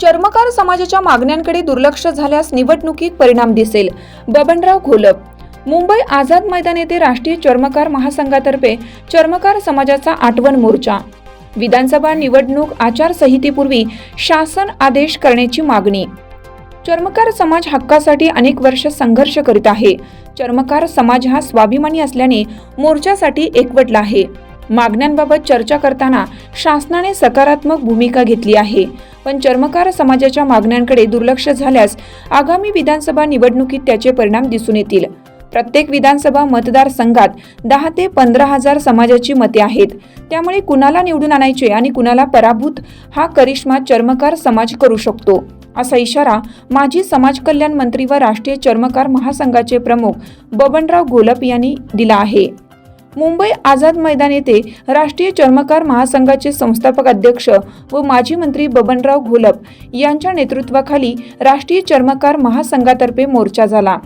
चर्मकार समाजाच्या मागण्यांकडे दुर्लक्ष झाल्यास निवडणुकीत परिणाम दिसेल. बबनराव घोलप. मुंबई आझाद मैदान येथे राष्ट्रीय चर्मकार महासंघातर्फे चर्मकार समाजाचा आठवण मोर्चा. विधानसभा निवडणूक आचारसंहितेपूर्वी शासन आदेश करण्याची मागणी. चर्मकार समाज हक्कासाठी अनेक वर्ष संघर्ष करीत आहे. चर्मकार समाज हा स्वाभिमानी असल्याने मोर्चासाठी एकवटला आहे. मागण्यांबाबत चर्चा करताना शासनाने सकारात्मक भूमिका घेतली आहे. पण चर्मकार समाजाच्या मागण्यांकडे दुर्लक्ष झाल्यास आगामी विधानसभा निवडणुकीत त्याचे परिणाम दिसून येतील. प्रत्येक विधानसभा मतदारसंघात दहा ते पंधरा हजार समाजाची मते आहेत. त्यामुळे कुणाला निवडून आणायचे आणि कुणाला पराभूत हा करिश्मा चर्मकार समाज करू शकतो. असा इशारा माजी समाज कल्याण मंत्री व राष्ट्रीय चर्मकार महासंघाचे प्रमुख बबनराव घोलप यांनी दिला आहे. मुंबई आझाद मैदान येथे राष्ट्रीय चर्मकार महासंघाचे संस्थापक अध्यक्ष व माजी मंत्री बबनराव घोलप यांच्या नेतृत्वाखाली राष्ट्रीय चर्मकार महासंघातर्फे मोर्चा झाला.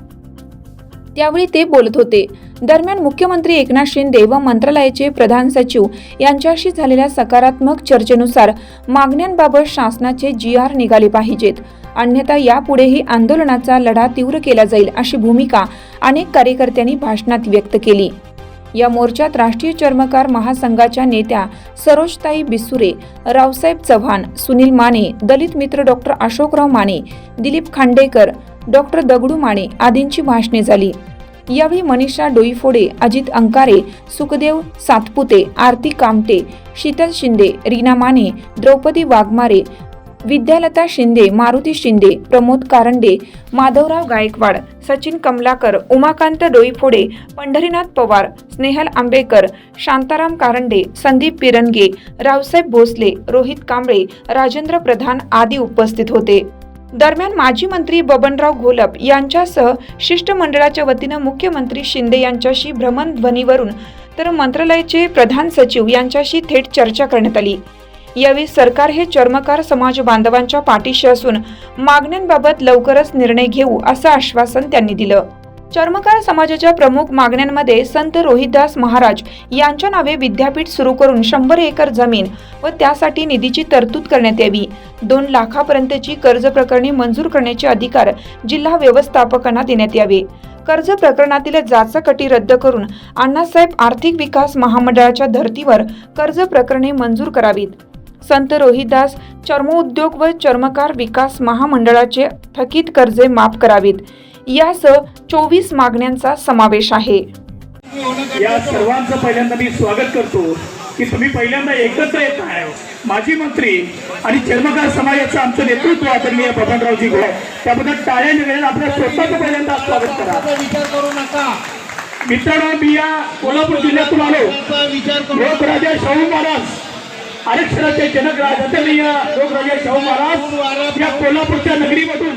त्यावेळी ते बोलत होते. दरम्यान मुख्यमंत्री एकनाथ शिंदे व मंत्रालयाचे प्रधान सचिव यांच्याशी झालेल्या सकारात्मक चर्चेनुसार मागण्यांबाबत शासनाचे जी आर निघाले पाहिजेत. अन्यथा यापुढेही आंदोलनाचा लढा तीव्र केला जाईल अशी भूमिका अनेक कार्यकर्त्यांनी भाषणात व्यक्त केली. या मोर्चात राष्ट्रीय चर्मकार महासंघाच्या नेत्या सरोजताई बिसुरे रावसाहेब चव्हाण सुनील माने दलित मित्र डॉक्टर अशोकराव माने दिलीप खांडेकर डॉक्टर दगडू माने आदींची भाषणे झाली. यावेळी मनीषा डोईफोडे अजित अंकारे सुखदेव सातपुते आरती कामटे शीतल शिंदे रीना माने द्रौपदी वाघमारे विद्यालता शिंदे मारुती शिंदे प्रमोद कारंडे माधवराव गायकवाड सचिन कमलाकर उमाकांत डोईफोडे पंढरीनाथ पवार स्नेहल आंबेकर शांताराम कारंडे संदीप पिरनगे रावसाहेब भोसले रोहित कांबळे राजेंद्र प्रधान आदी उपस्थित होते. दरम्यान माजी मंत्री बबनराव घोलप यांच्यासह शिष्टमंडळाच्या वतीनं मुख्यमंत्री शिंदे यांच्याशी भ्रमणध्वनीवरून तर मंत्रालयाचे प्रधान सचिव यांच्याशी थेट चर्चा करण्यात आली. यावेळी सरकार हे चर्मकार समाज बांधवांच्या पाठीशी असून मागण्यांबाबत लवकरच निर्णय घेऊ असं आश्वासन त्यांनी दिलं. चर्मकार समाजाच्या प्रमुख मागण्यांमध्ये संत रोहिदास महाराज यांच्या नावे विद्यापीठ सुरू करून शंभर एकर जमीन व त्यासाठी निधीची तरतूद करण्यात यावी. दोन लाखापर्यंतची कर्ज प्रकरणी मंजूर करण्याचे अधिकार जिल्हा व्यवस्थापकांना देण्यात यावे. कर्ज प्रकरणातील जाचकटी रद्द करून अण्णासाहेब आर्थिक विकास महामंडळाच्या धर्तीवर कर्ज प्रकरणे मंजूर करावीत. संत रोहिदास चर्मोद्योग व चर्मकार विकास महामंडळाचे थकीत कर्जे माफ करावीत. यासह चोवीस मागण्यांचा समावेश आहे. या सर्वांचं पहिल्यांदा मी स्वागत करतो की तुम्ही पहिल्यांदा एकत्र येत आहे. माजी मंत्री आणि चर्मकार समाजाचं आमचं नेतृत्व आदरणीय बबनरावजी घोळ त्याबद्दल टाळ्या निघाल्या आपल्या स्वतःचं पहिल्यांदा स्वागत करा. विचार करू नका मित्रांनो मी या कोल्हापूर जिल्ह्यातून आलो. लोकराजा शाहू महाराज आरक्षणाचे जनक राज लोकराजा शाहू महाराज या कोल्हापूरच्या नगरीमधून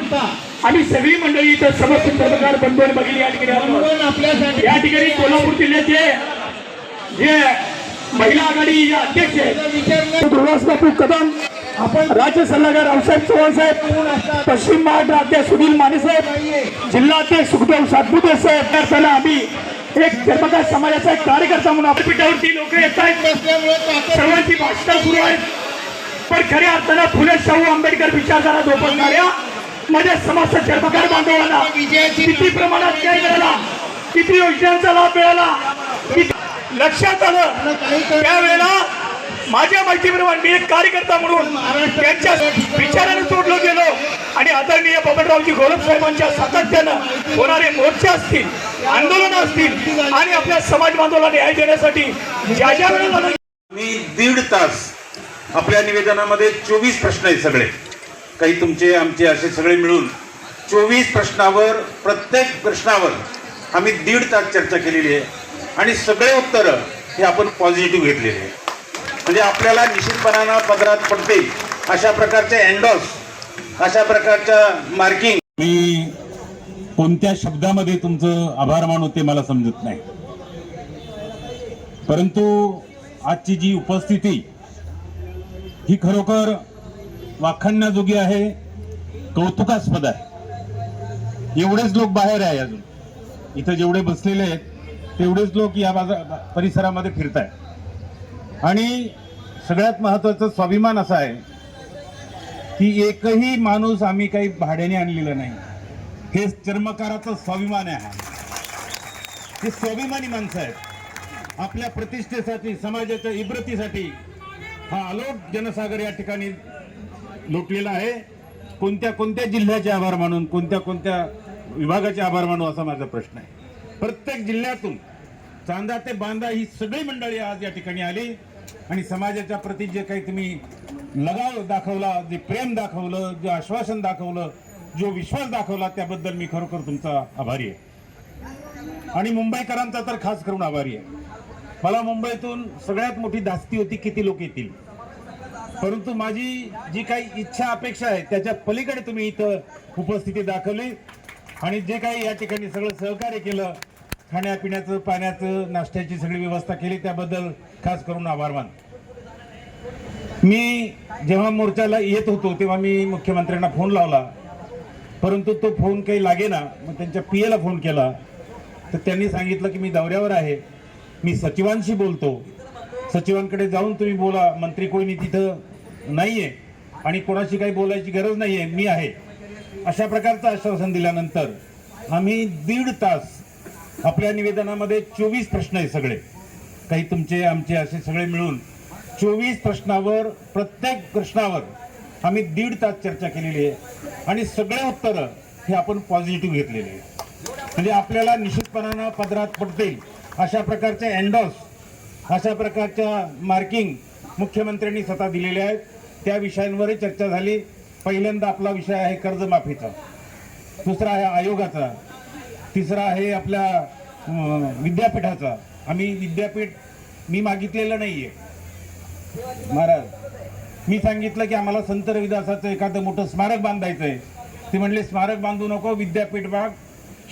आम्ही सगळी मंडळी इथं समस्त चर्मकार बंधून बघितली या ठिकाणी या ठिकाणी कोल्हापूर जिल्ह्याचे जे महिला आघाडी अध्यक्ष आहेत. विचार न दुर्वास बापू कदम आपण राज्य सल्लागार रावसाहेब चव्हाण साहेब पश्चिम महाराष्ट्र अध्यक्ष सुनील माने साहेब जिल्हा अध्यक्ष सुखदेव सातपुते साहेब. त्याला आम्ही एक चर्मकार समाजाचा एक कार्यकर्ता म्हणून आपल्या पीठावरती लोक येत आहेत. सर्वांची भाषणं सुरू आहेत. पण खऱ्या अर्थानं फुले शाहू आंबेडकर विचारधारा जोपासणाऱ्या माझ्या समाजाच्या चर्मकार बांधवांना किती प्रमाणात न्याय मिळाला? किती योजनांचा लाभ मिळाला? लक्षात आलं. त्यावेळेला माझ्या माहितीप्रमाणे मी एक कार्यकर्ता म्हणून त्यांच्या विचाराने जोडलो गेलो. आणि आदरणीय बबनरावजी गौरव साहेबांच्या सातत्यानं होणारे मोर्चे असतील आंदोलन असतील आणि आपल्या समाज बांधवाला न्याय देण्यासाठी ज्या ज्या वेळेला मी दीड तास आपल्या निवेदनामध्ये चोवीस प्रश्न आहेत सगळे. काही तुमचे आमचे असे सगळे मिळून चोवीस प्रश्नावर प्रत्येक प्रश्नावर आम्ही दीड तास चर्चा केलेली आहे. आणि सगळे उत्तरं हे आपण पॉझिटिव्ह घेतलेले आहे म्हणजे आपल्याला निश्चितपणानं पदरात पडते अशा प्रकारच्या अँडॉस अशा प्रकारच्या मार्किंग मी कोणत्या शब्दामध्ये तुमचं आभार मानू ते मला समजत नाही. परंतु आजची जी उपस्थिती ही खरोखर वाखाणण्याजोगी आहे. कौतुकास्पद आहे. एवढेच लोक बाहेर आहे अजून. इथं जेवढे बसलेले आहेत तेवढेच लोक या बाजार परिसरामध्ये फिरत आहेत आणि सगळ्यात महत्त्वाचा स्वाभिमान असा आहे की एकही माणूस आम्ही काही भाड्याने आणलेलं नाही. हे चर्मकाराचं स्वाभिमान आहे. हे स्वाभिमानी माणसं आहेत. आपल्या प्रतिष्ठेसाठी समाजाच्या इब्रतीसाठी हा अलोट जनसागर या ठिकाणी लुटलेला आहे. कोणत्या कोणत्या जिल्ह्याचे आभार मानून कोणत्या कोणत्या विभागाचे आभार मानू असा माझा प्रश्न आहे. प्रत्येक जिल्ह्यातून चांदा ते बांदा ही सगळी मंडळी आज या ठिकाणी आली आणि समाजाच्या प्रती जे काही तुम्ही लगाव दाखवला जे प्रेम दाखवलं जे आश्वासन दाखवलं जो विश्वास दाखवला त्याबद्दल मी खरोखर तुमचा आभारी आहे. आणि मुंबईकरांचा तर खास करून आभारी आहे. मला मुंबईतून सगळ्यात मोठी धास्ती होती किती लोक येतील? परंतु माझी जी काही इच्छा अपेक्षा आहे त्याच्या पलीकडे तुम्ही इथं उपस्थिती दाखवली. आणि जे काही या ठिकाणी सगळं सहकार्य केलं खाण्यापिण्याचं पाण्याचं नाश्त्याची सगळी व्यवस्था केली त्याबद्दल खास करून आभार मान. मी जेव्हा मोर्चाला येत होतो तेव्हा मी मुख्यमंत्र्यांना फोन लावला. परंतु तो फोन काही लागेना मग त्यांच्या पी एला फोन केला. तर त्यांनी सांगितलं की मी दौऱ्यावर आहे. मी सचिवांशी बोलतो. सचिवांकडे जाऊन तुम्ही बोला मंत्री कोणी तिथं नाहीये आणि कोणाशी काही बोलायची गरज नाहीये मी आहे. अशा प्रकारचं आश्वासन दिल्यानंतर आम्ही दीड तास आपल्या निवेदनामध्ये चोवीस प्रश्न आहे सगळे. काही तुमचे आमचे असे सगळे मिळून चोवीस प्रश्नावर प्रत्येक प्रश्नावर आम्ही दीड तास चर्चा केलेली आहे. आणि सगळे उत्तरं हे आपण पॉझिटिव्ह घेतलेले आहे म्हणजे आपल्याला निश्चितपणानं पदरात पडतील अशा प्रकारचे अँडॉस अशा प्रकारच्या मार्किंग मुख्यमंत्र्यांनी स्वतः दिलेल्या आहेत. त्या विषयांवरही चर्चा झाली. पहिल्यांदा आपला विषय आहे कर्जमाफीचा. दुसरा आहे आयोगाचा. तिसरा आहे आपल्या विद्यापीठाचा. आम्ही विद्यापीठ मी मागितलेलं नाही आहे महाराज मी सांगितलं की आम्हाला संत रविदासाचं एखादं मोठं स्मारक बांधायचं आहे ते म्हणले स्मारक बांधू नको विद्यापीठ बाग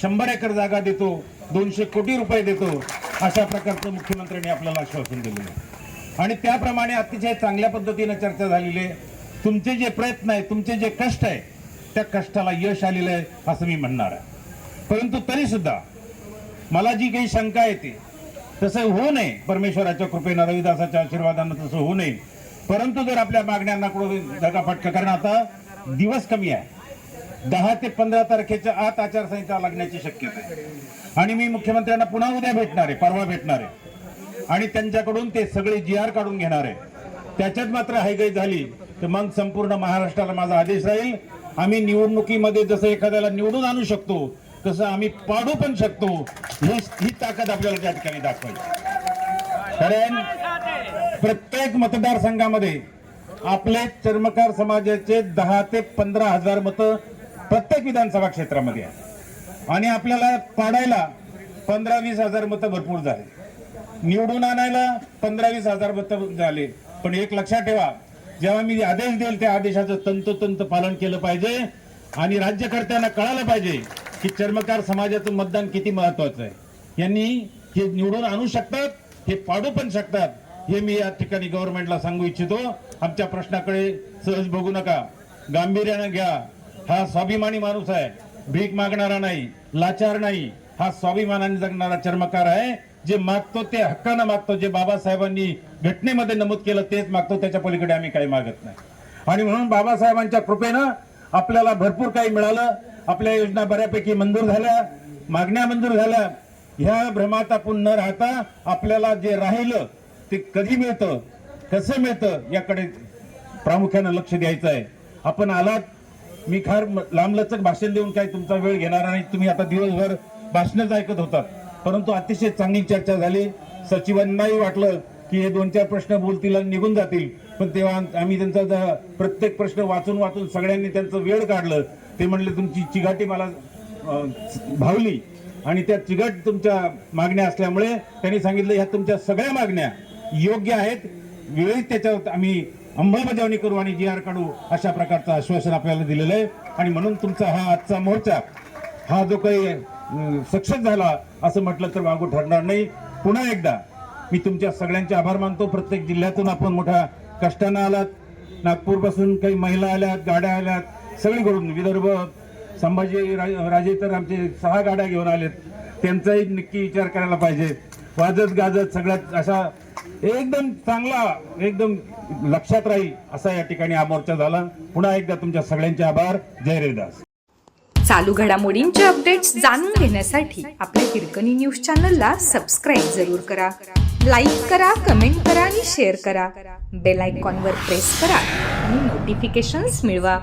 शंभर एकर जागा देतो. दोनशे कोटी रुपये देतो अशा प्रकारचं मुख्यमंत्र्यांनी आपल्याला आश्वासन दिलेलं आहे. आणि त्याप्रमाणे अतिशय चांगल्या पद्धतीनं चर्चा झालेली आहे. तुमचे जे प्रयत्न आहे तुमचे जे कष्ट आहे त्या कष्टाला यश आलेलं आहे असं मी म्हणणार आहे. परंतु तरी सुद्धा मला जी काही शंका येते तसं होऊ नये परमेश्वराच्या कृपेनं रविदासाच्या आशीर्वादानं तसं होऊ नये. परंतु जर आपल्या मागण्यांना कुठं धकाफटका कारण आता दिवस कमी आहे. दहा ते पंधरा तारखेच्या आत आचारसंहिता लागण्याची शक्यता आहे. आणि मी मुख्यमंत्र्यांना पुन्हा उद्या भेटणार आहे परवा भेटणार आहे. आणि त्यांच्याकडून ते सगळे जी आर काढून घेणार आहे. त्याच्यात मात्र हायगाई झाली तर मग संपूर्ण महाराष्ट्राला माझा आदेश राहील. आम्ही निवडणुकीमध्ये जसं एखाद्याला निवडून आणू शकतो तसं आम्ही पाडू पण शकतो. ही ही ताकद आपल्याला त्या ठिकाणी दाखवायची कारण प्रत्येक मतदारसंघामध्ये आपले चर्मकार समाजाचे दहा ते पंधरा हजार मतं प्रत्येक विधानसभा क्षेत्रामध्ये आहे. आणि आपल्याला पाडायला पंधरा वीस हजार मतं भरपूर झाले. निवडून आणायला पंधरा वीस हजार मतं झाले. पण एक लक्षात ठेवा जेव्हा मी आदेश देईल त्या आदेशाचं तंतोतंत पालन केलं पाहिजे आणि राज्यकर्त्यांना कळालं पाहिजे की चर्मकार समाजाचं मतदान किती महत्वाचं आहे. यांनी हे निवडून आणू शकतात हे पाडू पण शकतात हे मी या ठिकाणी गव्हर्नमेंटला सांगू इच्छितो. आमच्या प्रश्नाकडे सहज बघू नका. गांभीर्यानं घ्या. हा स्वाभिमानी माणूस आहे. भीक मागणारा नाही लाचार नाही. हा स्वाभिमानाने जगणारा चर्मकार आहे. जे मागतो ते हक्कानं मागतो. जे बाबासाहेबांनी घटनेमध्ये नमूद केलं तेच मागतो. त्याच्या पलीकडे आम्ही काही मागत नाही. आणि म्हणून बाबासाहेबांच्या कृपेनं आपल्याला भरपूर काही मिळालं. आपल्या योजना बऱ्यापैकी मंजूर झाल्या. मागण्या मंजूर झाल्या. ह्या भ्रमात आपण न राहता आपल्याला जे राहिलं ते कधी मिळतं कसं मिळतं याकडे प्रामुख्यानं लक्ष द्यायचं आहे. आपण आलात मी फार लांबलचक भाषण देऊन काय तुमचा वेळ घेणार नाही. तुम्ही आता दिवसभर भाषणच ऐकत होता परंतु अतिशय चांगली चर्चा झाली. सचिवांनाही वाटलं की हे दोन चार प्रश्न बोलतील आणि निघून जातील. पण तेव्हा आम्ही त्यांचा प्रत्येक प्रश्न वाचून वाचून सगळ्यांनी त्यांचं वेळ काढलं. ते म्हणले तुमची चिघाटी मला भावली. आणि त्या चिघट तुमच्या मागण्या असल्यामुळे त्यांनी सांगितलं ह्या तुमच्या सगळ्या मागण्या योग्य आहेत. वेळीच त्याच्यावर आम्ही अंमलबजावणी करू आणि जी आर काढू अशा प्रकारचं आश्वासन आपल्याला दिलेलं आहे. आणि म्हणून तुमचा हा आजचा मोर्चा हा जो काही सक्षम झाला असं म्हटलं तर वागू ठरणार नाही. पुन्हा एकदा मी तुमच्या सगळ्यांचे आभार मानतो. प्रत्येक जिल्ह्यातून आपण मोठ्या कष्टानं आलात. नागपूरपासून काही महिला आल्यात गाड्या आल्यात सगळीकडून विदर्भ संभाजी रा- राजे तर आमचे सहा गाड्या घेऊन आलेत. त्यांचाही नक्की विचार करायला पाहिजे. वाजत गाजत सगळ्यात अशा एकदम चांगला एकदम लक्षात राहील असा या ठिकाणी हा मोर्चा झाला. पुन्हा एकदा तुमच्या सगळ्यांचे आभार. जय रविदास चालू घडामोडींचे अपडेट्स जाणून घेण्यासाठी आपल्या हिरकणी न्यूज चॅनलला सबस्क्राईब जरूर करा. लाईक करा कमेंट करा आणि शेअर करा. बेल आयकॉनवर प्रेस करा आणि नोटिफिकेशन्स मिळवा.